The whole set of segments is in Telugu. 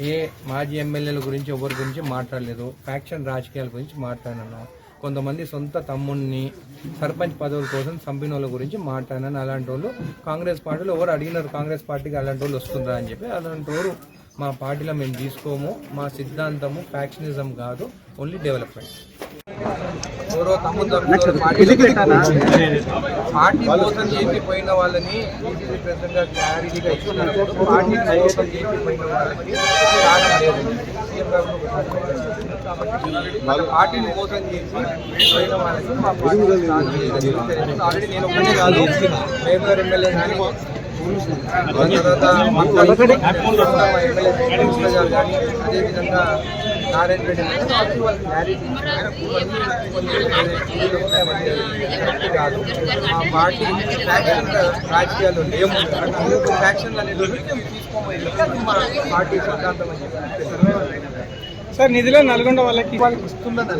ఏ మాజీ ఎమ్మెల్యేల గురించి ఎవరి గురించి మాట్లాడలేదు. ఫ్యాక్షన్ రాజకీయాల గురించి మాట్లాడినాను. కొంతమంది సొంత తమ్ముడిని సర్పంచ్ పదవుల కోసం చంపిన వాళ్ళ గురించి మాట్లాడినాను. అలాంటి వాళ్ళు కాంగ్రెస్ పార్టీలో ఎవరు అడిగినారు కాంగ్రెస్ పార్టీకి అలాంటి వాళ్ళు వస్తుందా అని చెప్పి అలాంటి వారు మా పార్టీలో మేము తీసుకోము. మా సిద్ధాంతము ఫ్యాక్షనిజం కాదు ఓన్లీ డెవలప్మెంట్. ఎవరో తమ్ముడు పార్టీలో పార్టీ మోసం చేసి పోయిన వాళ్ళని బీజేపీ ప్రెసిడెంట్ క్లారిటీగా ఇస్తున్నారు. పార్టీ మోసం చేసి పోయిన వాళ్ళకి కారణం లేదు. సీఎం గారు కాబట్టి మన పార్టీని మోసం చేసి పోయిన వాళ్ళకి మా పార్టీ ఆల్రెడీ నేను ఒకటే కాదు మేము గారు ఎమ్మెల్యే కానీ తర్వాత ఎమ్మెల్యే గారు కానీ అదేవిధంగా నారాయణ రెడ్డి కాదు ఆ పార్టీ ఫ్యాక్షన్ రాజకీయాలు లేము అనేది పార్టీ సిద్ధాంతం అని చెప్పి సార్ నిధిలో నల్గొండ వాళ్ళకి వాళ్ళకి ఇస్తున్నది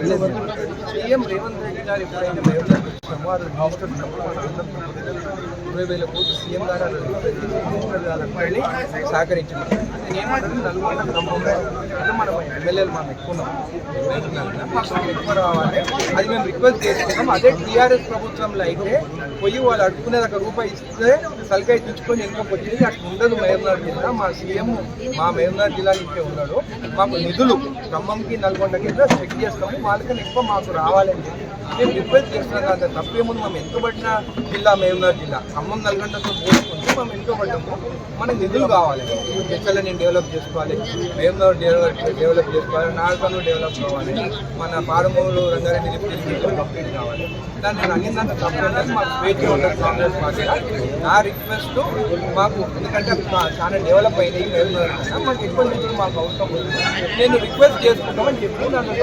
సీఎం రేవంత్ రెడ్డి గారు ఎప్పుడైతే సంవాదం ఇరవై వేల కోట్లు సీఎం గారు అలా మినిస్టర్ గారు అక్కడిని సహకరించారు. నేను ఏమంటాను నల్గొండ ఖమ్మంలో అంటే మనం ఎమ్మెల్యేలు మనం ఎక్కువ ఉన్నాం. ఎక్కువ రావాలి అది మేము రిక్వెస్ట్ చేసుకున్నాం అదే టీఆర్ఎస్ ప్రభుత్వంలో అయితే పోయి వాళ్ళు అడుక్కునేది ఒక రూపాయి ఇస్తే తలకాయ తెచ్చుకొని ఎందుకు వచ్చింది అక్కడ ఉండదు మహబూబ్నగర్ జిల్లా. మా సీఎం మా మహబూబ్నగర్ జిల్లా నుంచే ఉన్నాడు. మాకు నిధులు ఖమ్మంకి నల్గొండకి చెక్ చేస్తాము? వాళ్ళకన్నా ఎక్కువ మాకు రావాలని చెప్పి మేము రిక్వెస్ట్ చేస్తున్నాం. అంత తప్పేముంది? మేము ఎంత పడిన జిల్లా మహబూబ్నగర్ జిల్లా. ఖమ్మం నల్గొండతో పోల్చుకుంటే మనం ఎంతబడ్డాము మనకు నిధులు కావాలి. ఎక్కలని డెవలప్ చేసుకోవాలి. మేము డెవలప్ డెవలప్ చేసుకోవాలి. నాగను డెవలప్ కావాలి. మన పారమూరు రంగారెడ్డి కంప్లీట్ కావాలి. దాన్ని నేను అన్నిందంత తప్పలేదు మాకు స్వేచ్ఛ ఉంటుంది కాంగ్రెస్ పార్టీ నా రిక్వెస్ట్ మాకు ఎందుకంటే చాలా డెవలప్ అయినాయి. మేము మాకు ఎక్కువ నిధులు మాకు అవసరం ఉంది నేను రిక్వెస్ట్ చేసుకుంటామని చెప్పి నన్ను